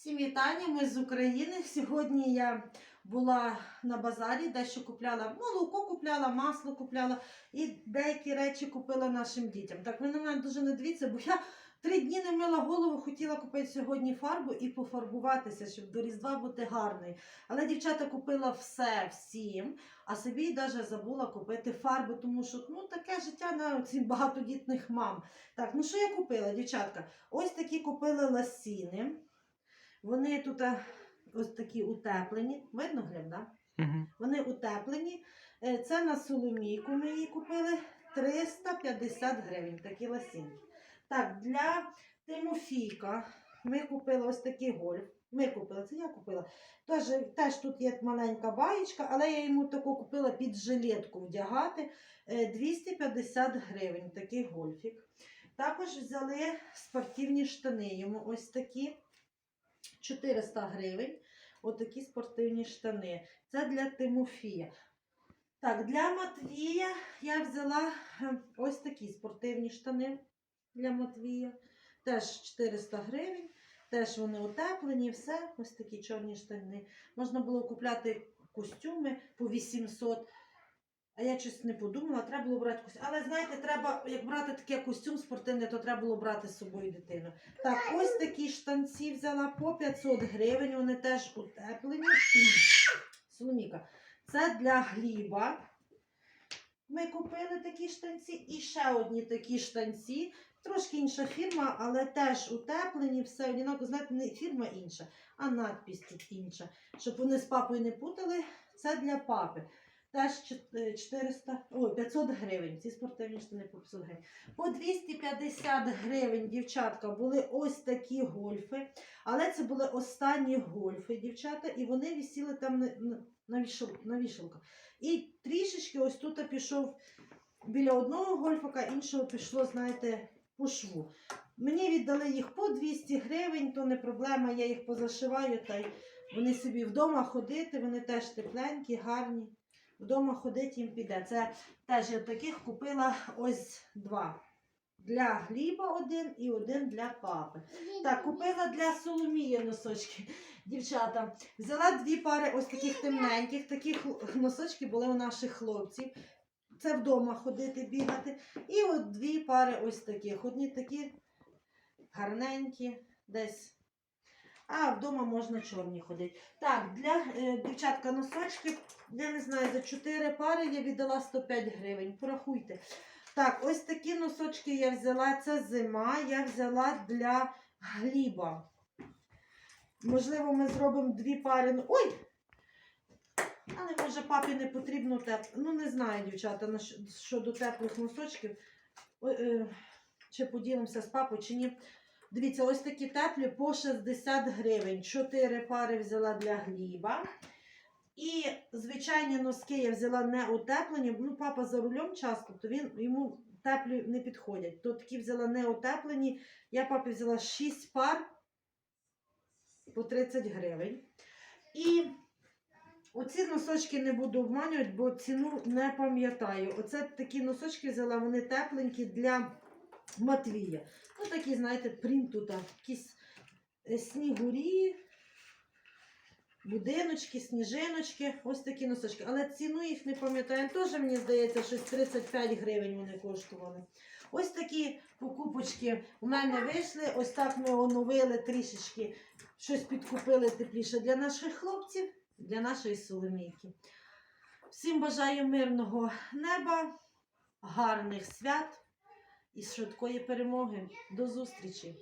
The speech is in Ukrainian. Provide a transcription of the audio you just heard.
Всім вітання, ми з України. Сьогодні я була на базарі, дещо купляла молоко, купляла, масло купляла і деякі речі купила нашим дітям. Так ви на мене дуже не дивіться, бо я три дні не мила голову, хотіла купити сьогодні фарбу і пофарбуватися, щоб до Різдва бути гарною. Але дівчата купила все всім, а собі навіть забула купити фарбу, тому що ну, таке життя на цих багатодітних мам. Так, ну що я купила, дівчатка? Ось такі купили ласіни. Вони тут ось такі утеплені. Видно, да? Угу. Вони утеплені. Е, Це на соломійку ми її купили 350 гривень, такі ласінки. Так, для Тимофійка ми купили ось такий гольф. Ми купили, це я купила. Теж, теж тут є маленька баєчка, але я йому таку купила під жилетку вдягати. Е, 250 гривень, такий гольфік. Також взяли спортивні штани йому ось такі. 400 гривень. Отакі спортивні штани. Це для Тимофія. Так, для Матвія я взяла е, ось такі спортивні штани для Матвія. Теж 400 гривень. Теж вони утеплені, все. Ось такі чорні штани. Можна було купляти костюми по 800. А я щось не подумала, треба було брати костюм. Але знаєте, треба, як брати таке костюм спортивний, то треба було брати з собою дитину. Так, ось такі штанці взяла по 500 гривень, вони теж утеплені. Соломіка. Це для гліба. Ми купили такі штанці і ще одні такі штанці. Трошки інша фірма, але теж утеплені, все однаково. Знаєте, не фірма інша, а надпись тут інша. Щоб вони з папою не путали, це для папи. Теж е, 400, ой, 500 гривень. Ці спортивні штани по 500 гривень. По 250 гривень, дівчатка, були ось такі гольфи. Але це були останні гольфи, дівчата, і вони висіли там на, на, вішалках. І трішечки ось тут пішов біля одного гольфика, іншого пішло, знаєте, по шву. Мені віддали їх по 200 гривень, то не проблема, я їх позашиваю, та й вони собі вдома ходити, вони теж тепленькі, гарні. Вдома ходити їм піде. Це теж я таких купила ось два. Для гліба один і один для папи. Так, купила для Соломії носочки, дівчата. Взяла дві пари ось таких темненьких, такі носочки були у наших хлопців. Це вдома ходити, бігати. І от дві пари ось таких. Одні такі гарненькі, десь. А вдома можна чорні ходити. Так, для е, дівчатка носочки, я не знаю, за 4 пари я віддала 105 гривень. Порахуйте. Так, ось такі носочки я взяла. Це зима, я взяла для гліба. Можливо, ми зробимо дві пари. ну- Ой! Але може папі не потрібно теп. Ну, не знаю, дівчата, на що- щодо теплих носочків. Е, чи поділимося з папою, чи ні. Дивіться, ось такі теплі по 60 гривень. Чотири пари взяла для гліба. І звичайні носки я взяла не утеплені. Ну, папа за рулем часто, то він йому теплі не підходять. То такі взяла не утеплені. Я папі взяла 6 пар по 30 гривень. І оці носочки не буду обманювати, бо ціну не пам'ятаю. Оце такі носочки взяла, вони тепленькі для Матвія. Ну, такі, знаєте, принт тут, якісь е, снігурі, будиночки, сніжиночки, ось такі носочки. Але ціну їх не пам'ятаю. Теж мені здається, щось 35 гривень вони коштували. Ось такі покупочки у мене вийшли. Ось так ми оновили трішечки, щось підкупили тепліше для наших хлопців, для нашої соломійки. Всім бажаю мирного неба, гарних свят і швидкої перемоги. До зустрічі!